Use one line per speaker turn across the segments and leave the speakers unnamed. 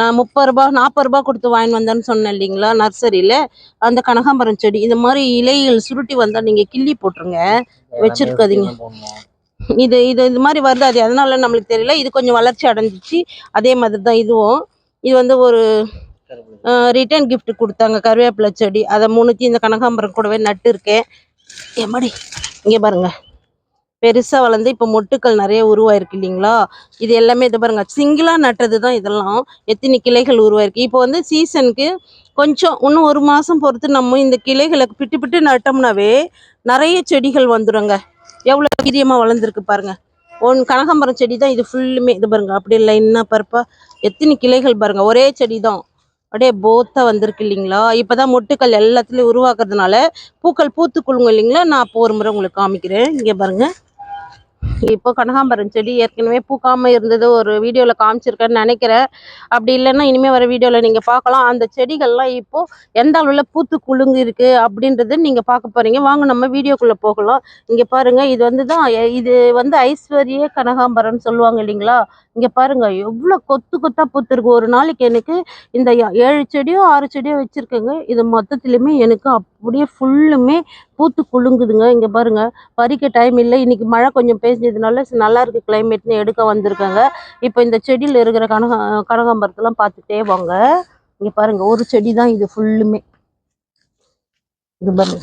நான் முப்பது ரூபா நாற்பது ரூபா கொடுத்து வாங்கிட்டு வந்தேன்னு சொன்னேன் இல்லைங்களா நர்சரியில்? அந்த கனகாம்பரம் செடி இந்த மாதிரி இலைகள் சுருட்டி வந்தால் நீங்கள் கிள்ளி போட்டுருங்க வச்சிருக்காதீங்க. இது இது இது மாதிரி வருது அது எதனால நம்மளுக்கு தெரியல இது கொஞ்சம் வளர்ச்சி அடைஞ்சிச்சு அதே மாதிரி தான் இதுவும். இது வந்து ஒரு ரிட்டர்ன் gift கொடுத்தாங்க கருவேப்பிலை செடி. அதை மூணுத்தி இந்த கனகாம்பரம் கூடவே நட்டு இருக்கேன். எம்மாடி இங்கே பாருங்க. பெருசாக வளர்ந்து இப்போ மொட்டுக்கள் நிறைய உருவாயிருக்கு இல்லைங்களா? இது எல்லாமே இது பாருங்கள் சிங்கிளாக நட்டது தான் இதெல்லாம். எத்தனை கிளைகள் உருவாயிருக்கு. இப்போ வந்து சீசனுக்கு கொஞ்சம் இன்னும் ஒரு மாதம் பொறுத்து நம்ம இந்த கிளைகளை பிட்டு பிட்டு நட்டோம்னாவே நிறைய செடிகள் வந்துருங்க. எவ்வளோ வீரியமாக வளர்ந்துருக்கு பாருங்கள் ஒன் கனகாம்பரம் செடி தான் இது ஃபுல்லுமே இது அப்படி அப்படியே லைனாக பருப்பா எத்தனை கிளைகள் பாருங்கள் ஒரே செடி தான் அப்படியே போத்தாக வந்திருக்கு இல்லைங்களா? இப்போ தான் மொட்டுக்கள் எல்லாத்துலேயும் உருவாக்குறதுனால பூக்கள் பூத்து இல்லைங்களா? நான் அப்போ ஒரு முறை உங்களுக்கு காமிக்கிறேன். இங்கே பாருங்கள் இப்போ கனகாம்பரம் செடி ஏற்கனவே பூக்காம இருந்தது ஒரு வீடியோவில் காமிச்சிருக்கேன்னு நினைக்கிறேன். அப்படி இல்லைன்னா இனிமே வர வீடியோல நீங்க பார்க்கலாம். அந்த செடிகள்லாம் இப்போ எந்த அளவுல பூத்து குலுங்கு இருக்கு அப்படின்றது நீங்க பார்க்க போகிறீங்க வாங்க நம்ம வீடியோக்குள்ள போகலாம். இங்க பாருங்க இது வந்து தான் இது வந்து ஐஸ்வர்ய கனகாம்பரம்னு சொல்லுவாங்க இல்லைங்களா? இங்கே பாருங்க எவ்வளோ கொத்து கொத்தாக பூத்துருக்கு. ஒரு நாளைக்கு எனக்கு இந்த ஏழு செடியோ ஆறு செடியோ வச்சுருக்கேங்க. இது மொத்தத்துலேயுமே எனக்கு அப்படியே ஃபுல்லுமே பூத்து குலுங்குதுங்க. இங்கே பாருங்க பறிக்க டைம் இல்லை. இன்றைக்கி மழை கொஞ்சம் பேஞ்சதுனால நல்லா இருக்குது கிளைமேட்னு எடுக்க வந்திருக்காங்க. இப்போ இந்த செடியில் இருக்கிற கனக கனகாம்பரத்தெல்லாம் பார்த்துட்டே வாங்க. இங்கே பாருங்க ஒரு செடி தான் இது ஃபுல்லுமே இது பாருங்க.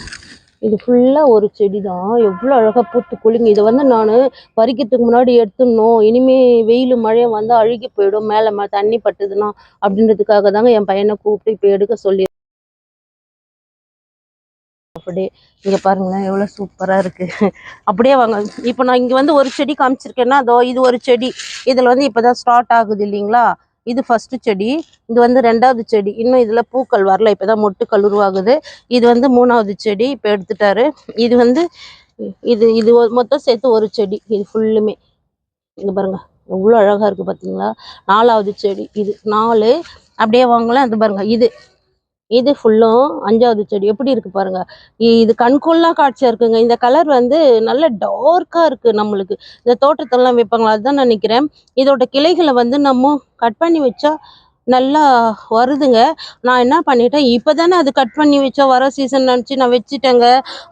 இது ஃபுல்லாக ஒரு செடி தான் எவ்வளோ அழகாக பூத்து குலுங்கி இதை வந்து நான் பறிக்கிறதுக்கு முன்னாடி எடுத்துடணும். இனிமேல் வெயில் மழையும் வந்து அழுகி போயிடும். மேலே ம தண்ணி பட்டுதுன்னா அப்படின்றதுக்காக தாங்க என் பையனை கூப்பிட்டு இப்போ எடுக்க சொல்லி அப்படியே இங்கே பாருங்களேன் எவ்வளோ சூப்பராக இருக்குது அப்படியே வாங்க. இப்போ நான் இங்கே வந்து ஒரு செடி காமிச்சிருக்கேன்னா அதோ இது ஒரு செடி. இதில் வந்து இப்பதான் ஸ்டார்ட் ஆகுது இல்லைங்களா? இது ஃபர்ஸ்ட் செடி இது வந்து ரெண்டாவது செடி. இன்னும் இதுல பூக்கள் வரல இப்பதான் மொட்டுக்கள் உருவாகுது இது வந்து மூணாவது செடி இப்போ எடுத்துட்டாரு. இது வந்து இது இது மொத்தம் சேர்த்து ஒரு செடி. இது ஃபுல்லுமே இங்கே பாருங்க எவ்வளோ அழகா இருக்கு பாத்தீங்களா? நாலாவது செடி இது நாலு. அப்படியே வாங்கலாம் இது பாருங்க இது. இது ஃபுல்லும் அஞ்சாவது செடி. எப்படி இருக்கு பாருங்க. இது கண்கொள்ளா காட்சியா இருக்குங்க. இந்த கலர் வந்து நல்ல டார்க்கா இருக்கு நம்மளுக்கு. இந்த தோட்டத்தெல்லாம் வைப்பாங்களா? அதுதான் நினைக்கிறேன். இதோட கிளைகளை வந்து நம்ம கட் பண்ணி வச்சா நல்லா வருதுங்க. நான் என்ன பண்ணிட்டேன்? இப்போதானே அது கட் பண்ணி வச்சா வர சீசன் நினச்சி நான் வச்சுட்டேங்க.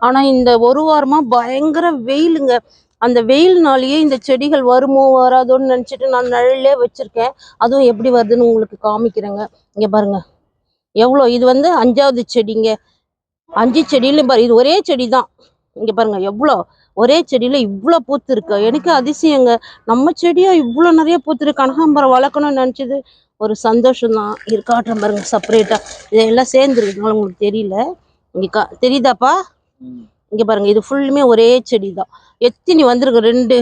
ஆனால் இந்த ஒரு வாரமா பயங்கர வெயிலுங்க. அந்த வெயில்னாலேயே இந்த செடிகள் வருமோ வராதோன்னு நினச்சிட்டு நான் நிழலே வச்சிருக்கேன். அதுவும் எப்படி வருதுன்னு உங்களுக்கு காமிக்கிறேங்க. இங்கே பாருங்க. எவ்வளோ? இது வந்து அஞ்சாவது செடிங்க. அஞ்சு செடியிலும் பாரு இது ஒரே செடி தான் இங்கே பாருங்கள் எவ்வளோ? ஒரே செடியில் இவ்வளோ பூத்துருக்கு. எனக்கு அதிசயங்க. நம்ம செடியாக இவ்வளோ நிறைய பூத்துருக்கு. கனகாம்பரம் வளர்க்கணும்னு நினச்சது. ஒரு சந்தோஷம் தான் இருக்காட்டம் பாருங்க செப்பரேட்டாக இதெல்லாம் சேர்ந்துருக்குனால உங்களுக்கு தெரியல. இங்கே கா தெரியுதாப்பா? இங்கே பாருங்கள் இது ஃபுல்லுமே ஒரே செடி தான் எத்தினி வந்திருக்கு? ரெண்டு.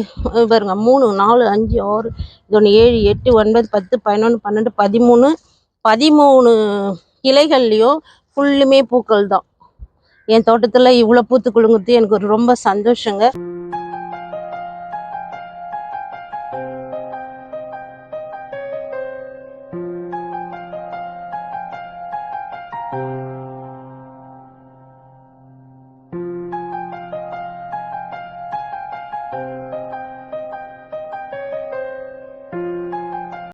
பாருங்க மூணு நாலு அஞ்சு ஆறு இது ஒன்று ஏழு எட்டு ஒன்பது பத்து பதினொன்று பன்னெண்டு பதிமூணு பதிமூணு கிளைகள்லையும் ஃபுல்லுமே பூக்கள் தான் என் தோட்டத்துல இவ்வளோ பூத்து குலுங்குறது எனக்கு ரொம்ப சந்தோஷங்க.